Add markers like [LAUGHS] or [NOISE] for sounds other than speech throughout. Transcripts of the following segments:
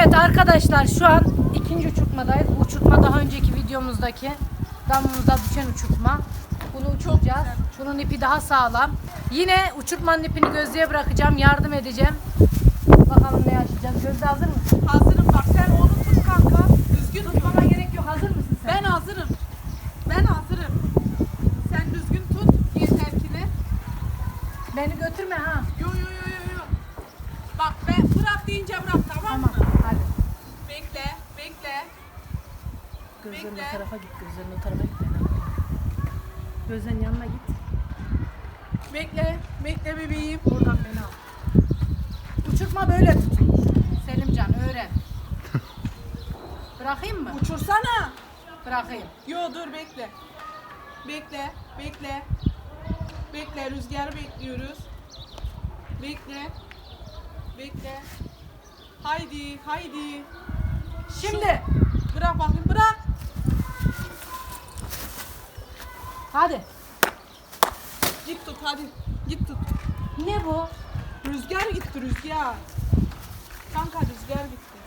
Evet arkadaşlar şu an ikinci uçurtmadayız. Bu uçurtma daha önceki videomuzdaki damımıza düşen uçurtma. Bunu uçuracağız. Şunun ipi daha sağlam. Yine uçurtmanın ipini Gözde'ye bırakacağım. Yardım edeceğim. Bakalım ne yaşayacağız. Gözde hazır mısın? Hazırım bak sen onu tut kanka. Düzgün tut. Tutmana gerek yok. Hazır mısın sen? Ben hazırım. Ben hazırım. Sen düzgün tut yeterkini. Beni götürme ha. Yo yo yo yo yo. Bak ben bırak deyince bırak tamam, Tamam. mı? Hadi. Bekle, bekle. Gözlerin Bekle. o tarafa git. Gözlerin o tarafa git. Gözlerin yanına git. Bekle, bekle bebeğim. Oradan beni al. Uçurtma böyle tutulur. Selimcan öğren. Bırakayım mı? Uçursana. Bırakayım. Yo dur bekle. Bekle, bekle. Bekle, rüzgarı bekliyoruz. Bekle. Bekle. Haydi, haydi. Şimdi. Bırak bakayım, bırak. Hadi. Git tut hadi. Git tut. Ne bu? Rüzgar gitti rüzgar. Kanka rüzgar gitti.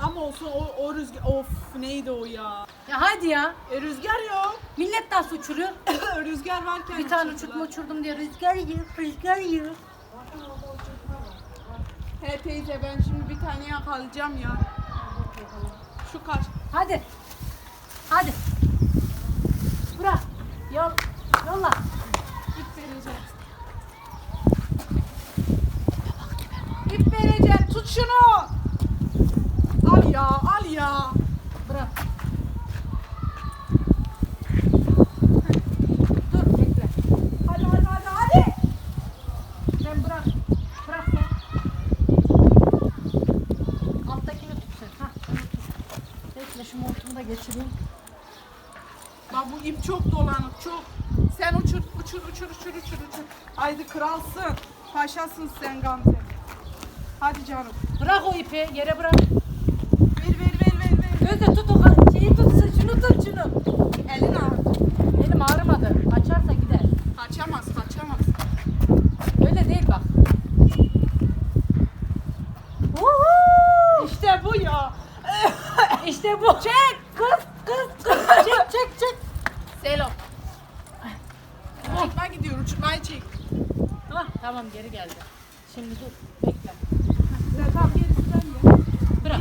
Ama olsun o, o rüzgar of neydi o ya? Ya hadi ya. E, rüzgar yok. Millet nasıl uçuruyor? [COUGHS] rüzgar varken Bir tane uçurdular. uçurtma uçurdum diye rüzgar yiyor, rüzgar yiyor. He teyze ben şimdi bir tane yakalayacağım ya. Şu kaç. Hadi. Hadi. Bırak. Yol. Yolla. İp vereceğim. İp vereceğim. Tut şunu. Al ya al ya. Bırak. Dur bekle. Hadi hadi hadi hadi. Sen bırak. Bırak sen. Alttakini tut sen. Hah, onu tut. Bekle şu montumu da geçireyim. Bak bu ip çok dolanık çok. Sen uçur uçur uçur uçur uçur uçur. Haydi kralsın. Paşasın sen Gamze. Hadi canım. Bırak o ipi, yere bırak. Ver ver ver ver ver. Gözde tut o ka- şeyi tut, şunu tut şunu. Elin ağrıdı. Elim ağrımadı. Açarsa gider. Kaçamaz kaçamaz. Öyle değil bak. Uhu! İşte bu ya. İşte bu. Çek. Kız kız kız. Çek çek çek. Selo. Uçurtma gidiyor uçurtmayı çek. Hah, tamam geri geldi. Şimdi dur. Bekle. Tamam gerisi bende. Bırak.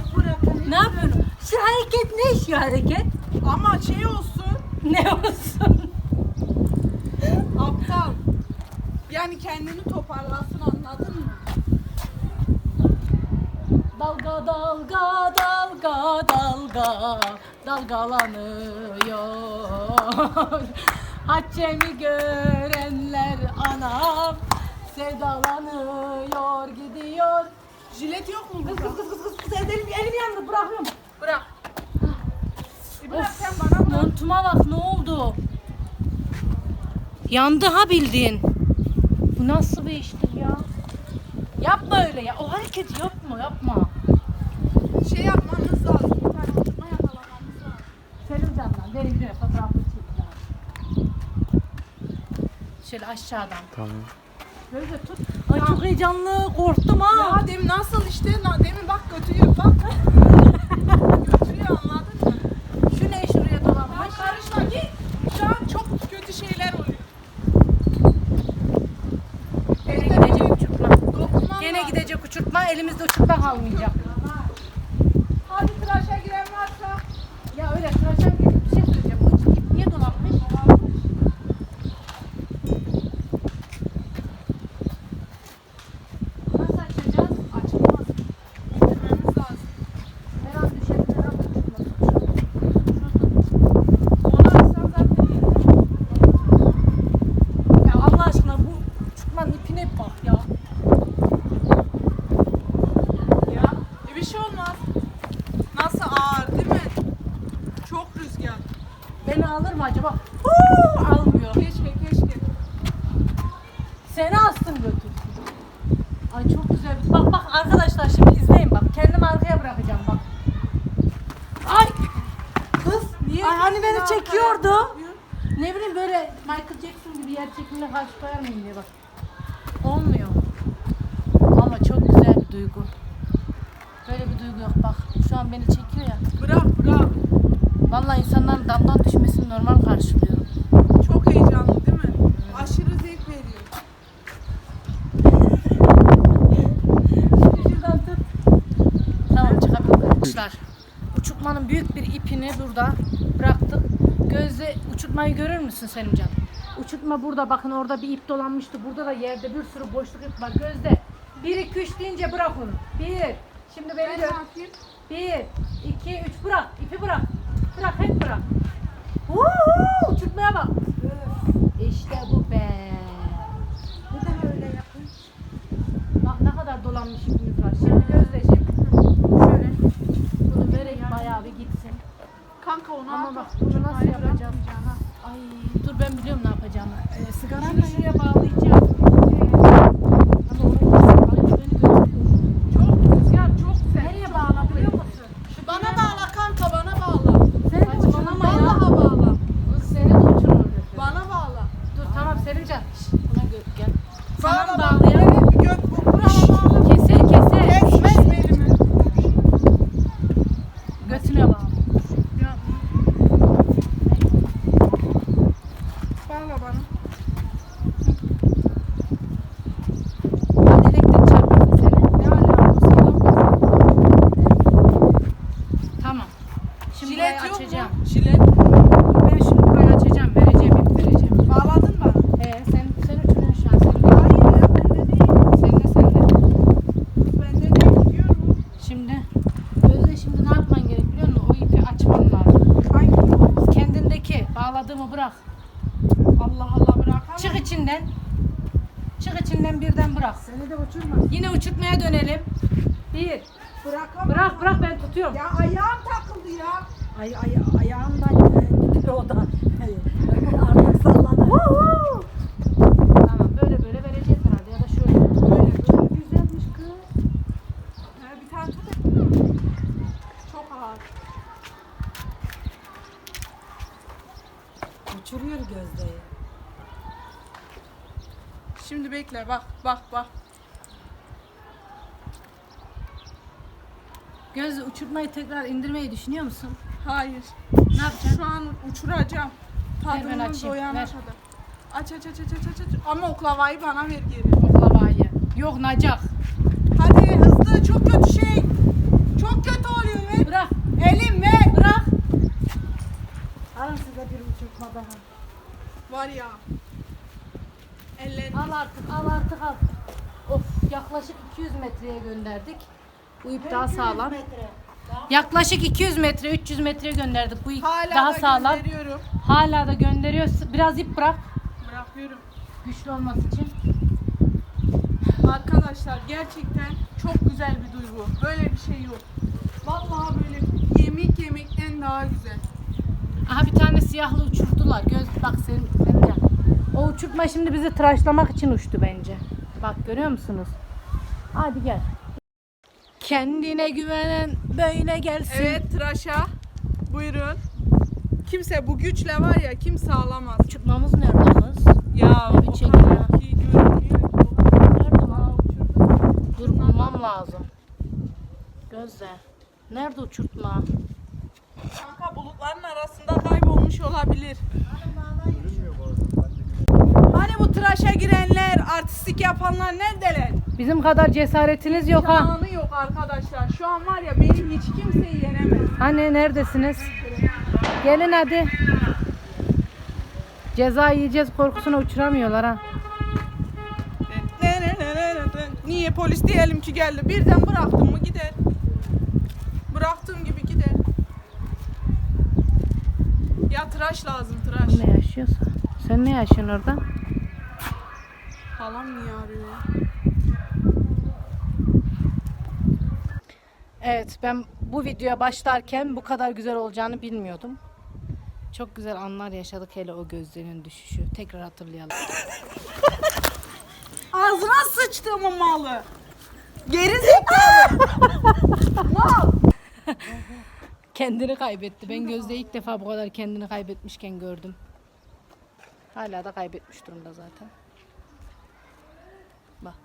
Ne yapıyorsun? Şu hareket ne şu hareket? Ama şey olsun. Ne olsun? Aptal. Yani kendini toparlasın anladın mı? Dalga dalga dalga dalga dalgalanıyor. Haccemi görenler anam sevdalanıyor gidiyor. Jilet yok mu Kız burada? kız kız kız kız kız elim, elim yandı bırakıyorum. Bırak. E bırak Of, sen bana bırak. Montuma bak ne oldu? Yandı ha bildiğin. Bu nasıl bir iştir ya? Yapma öyle ya. O hareketi yapma yapma. Şey yapmamız lazım. Bir tane uçurtma yakalamamız lazım. Selim candan benim bir fotoğrafı çek ya. Şöyle aşağıdan. Tamam. Böyle tut. Ay çok heyecanlı korktum ha. Ya demin nasıl işte? na- Demin bak götürüyor bak. [LAUGHS] götürüyor anladın mı? Şu ne şuraya Tamam dolanmış. karışma git. Şu an çok kötü şeyler oluyor. Gene gidecek uçurtma. Gene lazım. gidecek uçurtma elimizde uçurtma kalmayacak. Hadi tıraşa giren varsa. Ya öyle tıraşan gibi bir şey söyleyeceğim. Bu ip niye dolanmış? Nasıl açacağız? Açılmaz. Getirmemiz lazım. Her an düşebilir, her an uçurtma. Onu açsan zaten yeter. Ya Allah aşkına bu uçurtmanın ipine bak ya. Ya e bir şey olmaz. Nasıl ağır değil mi? Çok rüzgar. Beni alır mı acaba? Huu, almıyor. Keşke keşke. Seni astım götür. Ay çok güzel. Bak bak arkadaşlar şimdi izleyin bak. Kendimi arkaya bırakacağım bak. Ay! Kız Niye Ay hani kendini beni bırakıyorsun? Ne bileyim böyle Michael Jackson gibi yer çekimine karşı koyamayayım diye bak. Olmuyor. Ama çok güzel bir duygu. Böyle bir duygu yok bak. Şu an beni çekiyor ya. Bırak bırak. Vallahi insanların damdan düşmesini normal karşılıyorum. Çok heyecanlı değil mi? Aşırı zevk veriyor. Şuradan tut. Tamam çıkabiliriz arkadaşlar. Uçurtmanın büyük bir ipini burada bıraktık. Gözde uçurtmayı görür müsün Selimcan? Uçurtma burada bakın orada bir ip dolanmıştı. Burada da yerde bir sürü boşluk ip var. Gözde 1 2 3 deyince bırak onu. 1 Şimdi Ben beni yapayım? 1 2 3 bırak. İpi bırak. Bırak hep bırak. Uhu, uçurtmaya bak. İşte bu be. Neden öyle yapın? Bak ne kadar dolanmış ipimiz var. Şimdi Gözdeciğim. Şöyle bunu vereyim bayağı bir gitsin. Kanka onu Ama bak bunu nasıl yapacağım? ha. Ay dur ben biliyorum ne yapacağımı. Ee, sigaran Şimdi da şuraya bağlayacağım. Ama orayı beni götürüyor. Çok rüzgar çok sen. Nereye bağla biliyor musun? Şu Bana direğe bağla kanka bana bağla. Sen de uçurma ya. Vallahi bağla. Kız seni de uçurur. Bana bağla. Dur tamam Selimcan. Şş, Buna gök gel. Sana Bağla mı bağla. bağlayalım? Evet, Gök bu. Bravo bağla. Keser keser. Kesmez belimi. Götüne bağla. Ya. Bağla bana. Hadi elektrik çarpmasın seni. Ne alakası yok? Tamam. Şimdi burayı Jilet yok açacağım. mu? Jilet. Ben şimdi burayı açacağım. Vereceğim ip vereceğim. Bağladın bana. Ee, sen, sen uçuruyorsun şu an. Sen de, Hayır ya bende değil. sen de, sen de. Bende değil gidiyorum. Şimdi Gözde şimdi ne yapman gerek biliyor musun? O ipi açman lazım. Hangi? Kendindeki bağladığımı bırak. Allah Allah bırak. Çık içinden. Çık içinden birden bırak. Seni de uçurma. Uçurtmaya dönelim. Bir. Bırakamam. Bırak bırak ben tutuyorum. Ya ayağım takıldı ya. Ay, ay, ayağımdan gidiyor o da. Artık salladı. Tamam böyle böyle vereceğiz herhalde ya da şöyle. Böyle böyle güzelmiş kız. Ha, bir tane tut. Çok ağır. Uçuruyor gözdeyi. Şimdi bekle bak bak bak. Gözde uçurtmayı tekrar indirmeyi düşünüyor musun? Hayır. Ne yapacaksın? Şu an uçuracağım. Ver, ben Tadını açayım, doyana ver. kadar. Aç aç aç aç aç aç. aç. Ama oklavayı bana ver geri. Oklavayı. Yok nacak. Hadi hızlı çok kötü şey. Çok kötü oluyor. Ver. Bırak. Elim ver. Bırak. Alın size bir uçurtma daha. Var ya. Ellerim. Al artık al artık al. Of yaklaşık 200 metreye gönderdik. Bu ip daha sağlam. metre. Yaklaşık 200 metre 300 metreye gönderdik. Bu ip Hala daha da sağlam. gönderiyorum. Hala da gönderiyor. Biraz ip bırak. Bırakıyorum. Güçlü olması için. Arkadaşlar gerçekten çok güzel bir duygu. Böyle bir şey yok. Vallahi böyle yemek yemekten daha güzel. Aha bir tane siyahlı uçurdular. Göz bak senin, senin ya. O uçurtma şimdi bizi tıraşlamak için uçtu bence. Bak görüyor musunuz? Hadi gel. Kendine güvenen böyle gelsin. Evet tıraşa. Buyurun. Kimse bu güçle var ya kimse alamaz. Uçurtmamız nerede kız? Ya Evet, o kadar ki. Nerede lan? uçurdu. Dur bulmam lazım. Gözle. Nerede uçurtma? Kanka bulutların arasında kaybolmuş olabilir. Hani bu tıraşa girenler, artistik yapanlar neredeler? Bizim kadar cesaretiniz yok ha. Arkadaşlar. Şu an var ya benim hiç kimseyi yenemez. Hani neredesiniz? Gelin hadi. Ceza yiyeceğiz korkusuna uçuramıyorlar ha. Niye polis diyelim ki geldi. Birden bıraktım mı gider. Bıraktığım gibi gider. Ya tıraş lazım tıraş. Ne yaşıyorsa. Sen ne yaşıyorsun orada? Halam niye arıyor Evet ben bu videoya başlarken bu kadar güzel olacağını bilmiyordum. Çok güzel anlar yaşadık hele o gözlerinin düşüşü. Tekrar hatırlayalım. [LAUGHS] Ağzına sıçtığımın malı. Geri zekalı. [LAUGHS] Mal. Kendini kaybetti. Ben Gözde ilk defa bu kadar kendini kaybetmişken gördüm. Hala da kaybetmiş durumda zaten. Bak,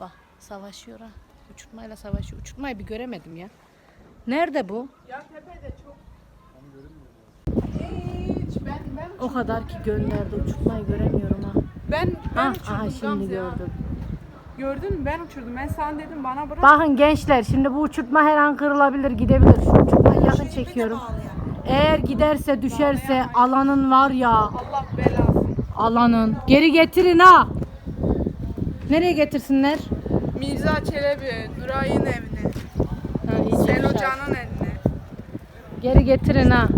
bak savaşıyor ha. Uçurtmayla savaşıyor. Uçurtmayı bir göremedim ya. Nerede bu? Ya tepede çok. Hiç ben ben O kadar ki gönderdi. Uçurtmayı göremiyorum ha. ben ben Ha, uçurdum aha şimdi Gamze ya. gördüm. Gördün mü ben uçurdum. Ben sana dedim bana bırak. Bakın gençler şimdi bu uçurtma her an kırılabilir gidebilir. Şu uçurtmayı yakın çekiyorum. Eğer giderse düşerse alanın var ya Allah belasını. alanın. Geri getirin ha. Nereye getirsinler? Mirza Çelebi, Nuray'ın evine. Ha, iyi Sel güzel. Evine. Geri getirin ha.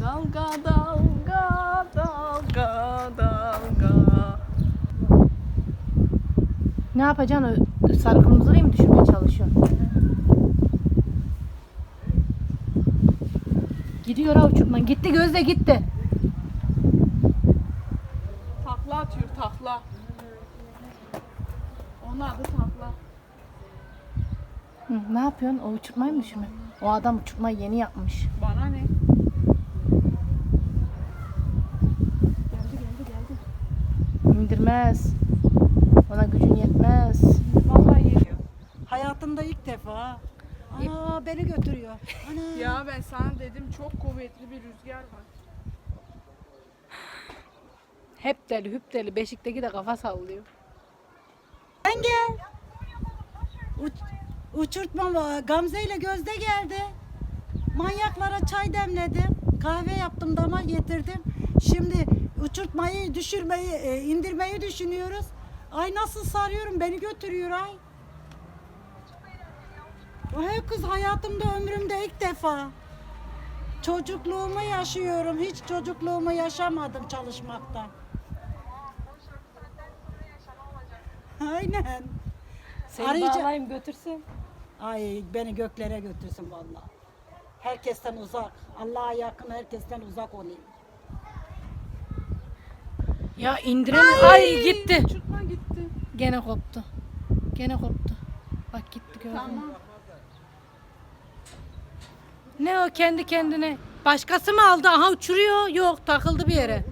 Dalga dalga dalga dalga. Ne yapacaksın? O sarı kırmızılıyı mı düşürmeye çalışıyorsun? Gidiyor ha uçurtma. Gitti gözde gitti. Takla atıyor takla. Onun adı takla. Hı, ne yapıyorsun? O uçurtmayı mı? O adam uçurtmayı yeni yapmış. Bana ne? İndirmez. Ona gücün yetmez. Vallahi geliyor. Hayatımda ilk defa. Ana beni götürüyor. Ana. [LAUGHS] Ya ben sana dedim çok kuvvetli bir rüzgar var. Hep deli hüp deli. Beşikteki de kafa sallıyor. Sen gel. Uç, uçurtma. Gamze ile Gözde geldi. Manyaklara çay demledim. Kahve yaptım dama getirdim. Şimdi uçurtmayı düşürmeyi, e, indirmeyi düşünüyoruz. Ay nasıl sarıyorum beni götürüyor ay. Ay kız hayatımda ömrümde ilk defa. Çocukluğumu yaşıyorum. Hiç çocukluğumu yaşamadım çalışmaktan. Aynen. Seni Arayacağım. bağlayayım götürsün. Ay beni göklere götürsün vallahi. Herkesten uzak. Allah'a yakın herkesten uzak olayım. Ya indiremiyor. Ay gitti. Uçurtma gitti. Gene koptu. Gene koptu. Bak gitti gördün mü? Tamam. Ne o kendi kendine? Başkası mı aldı? Aha uçuruyor. Yok takıldı bir yere.